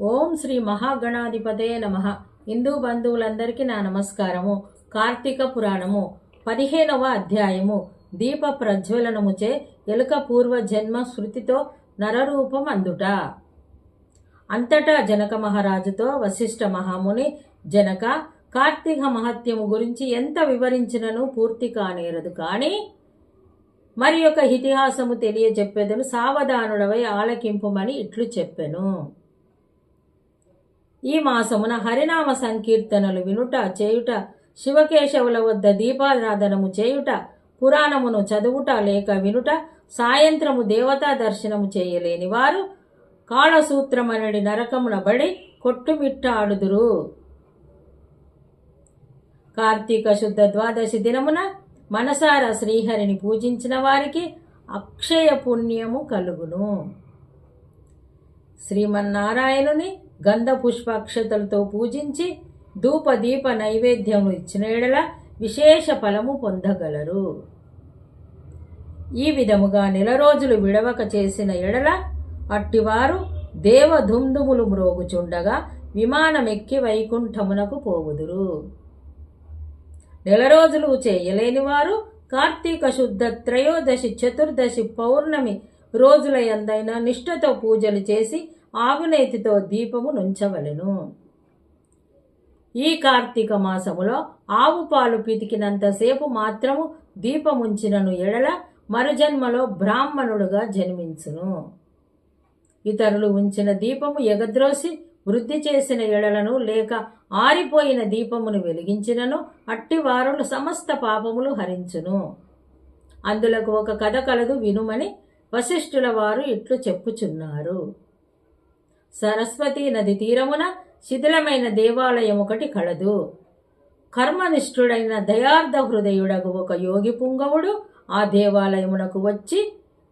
ఓం శ్రీ మహాగణాధిపతే నమ. హిందూ బంధువులందరికీ నా నమస్కారము. కార్తీక పురాణము పదిహేనవ అధ్యాయము. దీప ప్రజ్వలనముచే ఎలుక పూర్వ జన్మ శృతితో నరరూపం అందుట. అంతటా జనక మహారాజుతో వశిష్ఠ మహాముని జనక కార్తీక మహత్యము గురించి ఎంత వివరించినను పూర్తి కానేరదు కానీ మరి యొక్క ఇతిహాసము తెలియజెప్పేదను సావధానుడవై ఆలకింపుమని ఇట్లు చెప్పెను. ఈ మాసమున హరినామ సంకీర్తనలు వినుట చేయుట శివకేశవుల వద్ద దీపారాధనము చేయుట పురాణమును చదువుట లేక వినుట సాయంత్రము దేవతా దర్శనము చేయలేని వారు కాళసూత్రమనడి నరకమున బడి కొట్టుమిట్టాడుదురు. కార్తీక శుద్ధ ద్వాదశి దినమున మనసార శ్రీహరిని పూజించిన వారికి అక్షయ పుణ్యము కలుగును. శ్రీమన్నారాయణుని గంధ పుష్పాక్షతలతో పూజించి ధూపదీప నైవేద్యము ఇచ్చిన ఎడల విశేష ఫలము పొందగలరు. ఈ విధముగా నెల రోజులు విడవక చేసిన ఎడల అట్టివారు దేవధుందుములు మ్రోగుచుండగా విమానమెక్కి వైకుంఠమునకు పోవుదురు. నెల రోజులు చేయలేని వారు కార్తీక శుద్ధ త్రయోదశి చతుర్దశి పౌర్ణమి రోజుల ఎందైన నిష్ఠతో పూజలు చేసి ఆవునేతితో దీపము నుంచవలెను. ఈ కార్తీక మాసములో ఆవు పాలు పితికినంతసేపు మాత్రము దీపముంచినను ఎడల మరుజన్మలో బ్రాహ్మణుడుగా జన్మించును. ఇతరులు ఉంచిన దీపము ఎగద్రోసి వృద్ధి చేసిన ఎడలను లేక ఆరిపోయిన దీపమును వెలిగించినను అట్టి వారులు సమస్త పాపములు హరించును. అందులకు ఒక కథ కలదు వినుమని వశిష్ఠుల వారు ఇట్లు చెప్పుచున్నారు. సరస్వతీ నది తీరమున శిథిలమైన దేవాలయం ఒకటి కలదు. కర్మనిష్ఠుడైన దయార్థ హృదయుడగు ఒక యోగి పుంగవుడు ఆ దేవాలయమునకు వచ్చి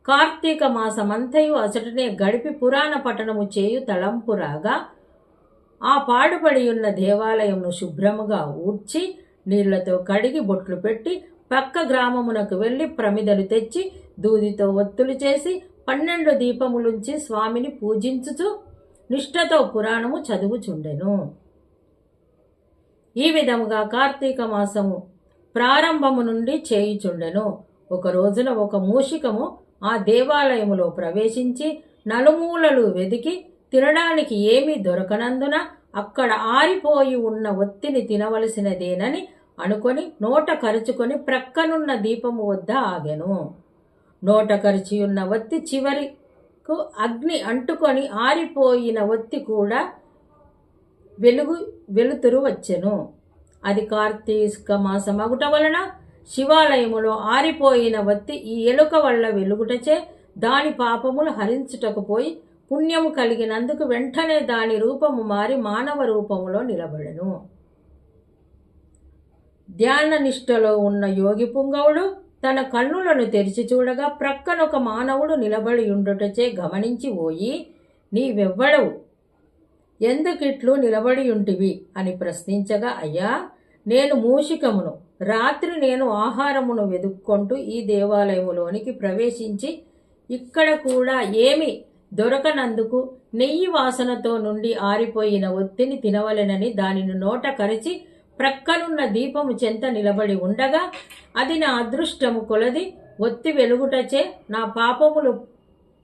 కార్తీక మాసమంతయు అసటనే గడిపి పురాణ పఠనము చేయు తలంపురాగా ఆ పాడుపడి ఉన్న దేవాలయమును శుభ్రముగా ఊడ్చి నీళ్ళతో కడిగి బొట్లు పెట్టి పక్క గ్రామమునకు వెళ్ళి ప్రమిదలు తెచ్చి దూదితో ఒత్తులు చేసి పన్నెండు దీపములుంచి స్వామిని పూజించుచు నిష్ఠతో పురాణము చదువుచుండెను. ఈ విధముగా కార్తీక మాసము ప్రారంభము నుండి చేయుచుండెను. ఒక రోజున ఒక మూషికము ఆ దేవాలయములో ప్రవేశించి నలుమూలలు వెదికి తినడానికి ఏమీ దొరకనందున అక్కడ ఆరిపోయి ఉన్న ఒత్తిని తినవలసినదేనని అనుకొని నోట కరుచుకొని ప్రక్కనున్న దీపము వద్ద ఆగెను. నోట కరిచి ఉన్న చివరి కు అగ్ని అంటుకొని ఆరిపోయిన ఒత్తి కూడా వెలుగు వెలుతురు వచ్చెను. అది కార్తీక మాసమగుట వలన శివాలయములో ఆరిపోయిన వత్తి ఈ ఎలుక వల్ల వెలుగుటచే దాని పాపములు హరించుటకు పోయి పుణ్యము కలిగినందుకు వెంటనే దాని రూపము మారి మానవ రూపములో నిలబడెను. ధ్యాన నిష్టలో ఉన్న యోగి పుంగవుడు తన కన్నులను తెరిచి చూడగా ప్రక్కనొక మానవుడు నిలబడి ఉండుటచే గమనించి పోయి నీవెవ్వడవు? ఎందుకిట్లు నిలబడి ఉంటివి? అని ప్రశ్నించగా అయ్యా నేను మూషికమును. రాత్రి నేను ఆహారమును వెదుక్కుంటూ ఈ దేవాలయములోనికి ప్రవేశించి ఇక్కడ కూడా ఏమి దొరకనందుకు నెయ్యి వాసనతో నుండి ఆరిపోయిన ఒత్తిని తినవలెనని దానిని నోట కరిచి ప్రక్కనున్న దీపము చెంత నిలబడి ఉండగా అది నా అదృష్టము కొలది ఒత్తి వెలుగుటచే నా పాపములు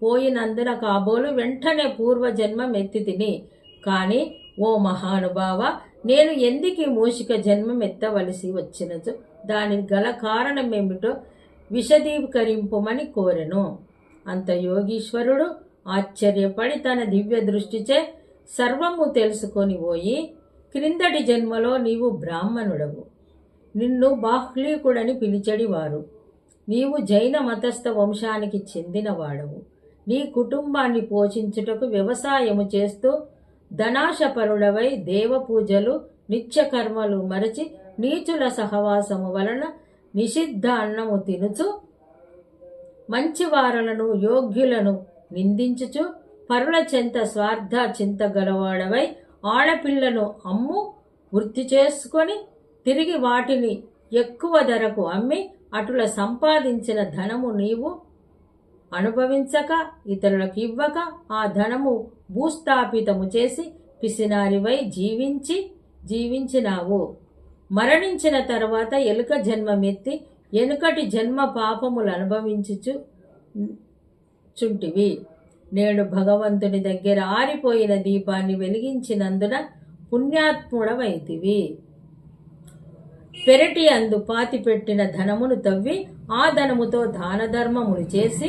పోయినందున కాబోలు వెంటనే పూర్వజన్మం ఎత్తి తిని కానీ ఓ మహానుభావ నేను ఎందుకు ఈ మూషిక జన్మం ఎత్తవలసి వచ్చినచో? దానికి గల కారణమేమిటో విశదీకరింపుమని కోరెను. అంత యోగీశ్వరుడు ఆశ్చర్యపడి తన దివ్య దృష్టిచే సర్వము తెలుసుకొని పోయి క్రిందటి జన్మలో నీవు బ్రాహ్మణుడవు. నిన్ను బాహ్లీకుడని పిలిచడివారు. నీవు జైన మతస్థ వంశానికి చెందినవాడవు. నీ కుటుంబాన్ని పోషించుటకు వ్యవసాయము చేస్తూ ధనాశపరుడవై దేవపూజలు నిత్యకర్మలు మరచి నీచుల సహవాసము వలన నిషిద్ధ అన్నము తినుచు మంచివారలను యోగ్యులను నిందించుచు పరుల చెంత స్వార్థ చింత గలవాడవై ఆడపిల్లను అమ్ము వృత్తి చేసుకొని తిరిగి వాటిని ఎక్కువ ధరకు అమ్మి అటుల సంపాదించిన ధనము నీవు అనుభవించక ఇతరులకు ఇవ్వక ఆ ధనము భూస్థాపితము చేసి పిసినారివై జీవించి జీవించినావు. మరణించిన తర్వాత ఎలుక జన్మమెత్తి ఎనుకటి జన్మ పాపములు అనుభవించుచు చుంటివి. నేడు భగవంతుని దగ్గర ఆరిపోయిన దీపాన్ని వెలిగించినందున పుణ్యాత్ముడవైతివి పెరటి అందు పాతిపెట్టిన ధనమును తవ్వి ఆ ధనముతో దాన ధర్మములు చేసి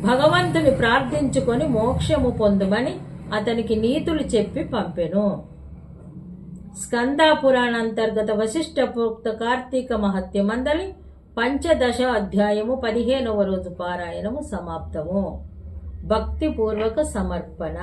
భగవంతుని ప్రార్థించుకొని మోక్షము పొందమని అతనికి నీతులు చెప్పి పంపెను. స్కందాపురాణ అంతర్గత వశిష్ఠ ప్రోక్త కార్తీక మహత్య మందలి పంచదశ అధ్యాయము పదిహేనవ రోజు పారాయణము సమాప్తము. भक्तिपूर्वक समर्पण।